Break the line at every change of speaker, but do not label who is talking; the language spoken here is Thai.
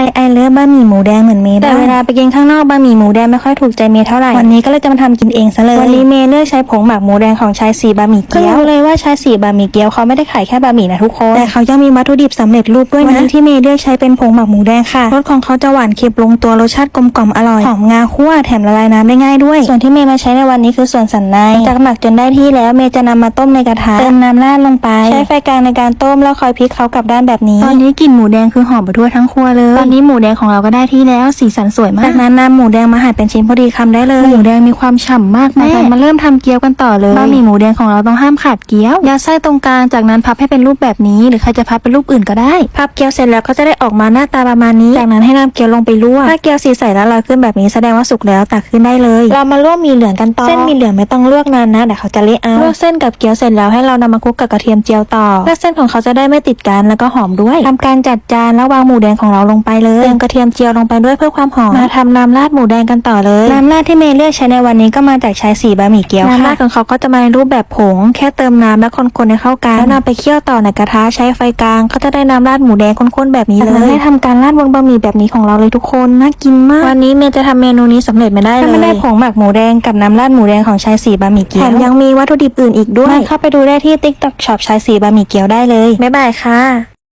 รไอเลิฟบะหมี่หมูแดงเหมือนเมย์แต่เวลาไปกินข้างนอกบะหมี่หมูแดงไม่ค่อยถูกใจเมย์เท่าไหร่วันนี้ก็เลยจะมาทำกินเองซะเลยวันนี้เมย์เลือกใช้ผงหมักหมูแดงของชายสีบะหมี่เกี๊ยวรู้เลยว่าชายสีบะหมี่เกี๊ยวเขาไม่ได้ขายแค่บะหมี่นะทุกคนแต่เขายังมีวัตถุดิบสำเร็จรูปด้วยนะวันนี้ที่เมย์เลือกใช้เป็นผงหมักหมูแดงค่ะรสของเขาจะหวานเค็มลงตัวรสชาติกลมกล่อมอร่อยหอมงาคั่วแถมละลายน้ำได้ง่ายด้วย ส่วนที่เมย์มาใช้ในวันนี้คือส่วนสันในจากหมักจนได้ที่แล้วเมย์จะนำมาต้มในกระทะเติมน้ำราดลงไป ใช้ไฟกลางในการต้มแล้วคอยพลิกเขากลับด้านแบบนี้ ตอนนี้กลิ่นหมูแดงคือหอมไปทั่วทั้งครัวเลยตอนนี้หมูแดงของเราก็ได้ที่แล้วสีสันสวยมากจากนั้นนำหมูแดงมาหั่นเป็นชิ้นพอดีคำได้เลยหมูแดงมีความฉ่ำมากแม่มาเริ่มทำเกี๊ยวกันต่อเลยบะหมี่หมูแดงของเราต้องห้ามขาดเกี๊ยวยัดไส้ตรงกลางจากนั้นพับให้เป็นรูปแบบนี้หรือใครจะพับเป็นรูปอื่นก็ได้พับเกี๊ยวเสร็จแล้วก็จะได้ออกมาหน้าตาประมาณนี้จากนั้นให้นำเกี๊ยวลงไปลวกถ้าเกี๊ยวสีใสแล้วลอยขึ้นแบบนี้แสดงว่าสุกแล้วตักขึ้นได้เลย เรามาลวกหมีเหลืองกันต่อเส้นหมีเหลืองไม่ต้องลวกนานนะเดี๋ยวเขาจะเละเอาลวกเส้นกับเกี๊ยวเสร็จแล้วให้เรานำมาคลุกกับกระเทียมเจียวต่อเพื่อเส้นของเขาจะได้ไม่ติดกันแล้วก็หอมด้วยทำการจัดจานแล้ววางหมูแดงของเราลงไปเลยเติมกระเทียมเจียวลงไปด้วยเพื่อความหอมมาทำน้ำราดหมูแดงกันต่อเลยน้ำราดที่เมย์เลือกใช้ในวันนี้ก็มาจากใช้สีบะหมี่เกี๊ยวค่ะน้ำราดของเขาก็จะมาในรูปแบบผง แค่เติมน้ำและคนๆให้เข้ากันแล้วนำไปเคี่ยวต่อในกระทะใช้ไฟกลางก็จะได้น้ำราดหมูแดงข้นๆแบบนี้เลยให้ทำการราดบนบะหมี่แบบนี้ของเราเลยทุกคนน่ากินมาก วันนี้เมย์จะทำเมนูนี้สำเร็จไม่ได้เลยถ้าไม่ได้ผงหมักหมูแดงกับน้ำราดหมูแดงของชายสีบะหมี่เกี๊ยวแถมยังมีวัตถุดิบอื่นอีกด้วยเข้าไปดูได้ที่ TikTok Shop ชายสีบะหมี่เกี๊ยวได้เลยบ๊ายบายค่ะ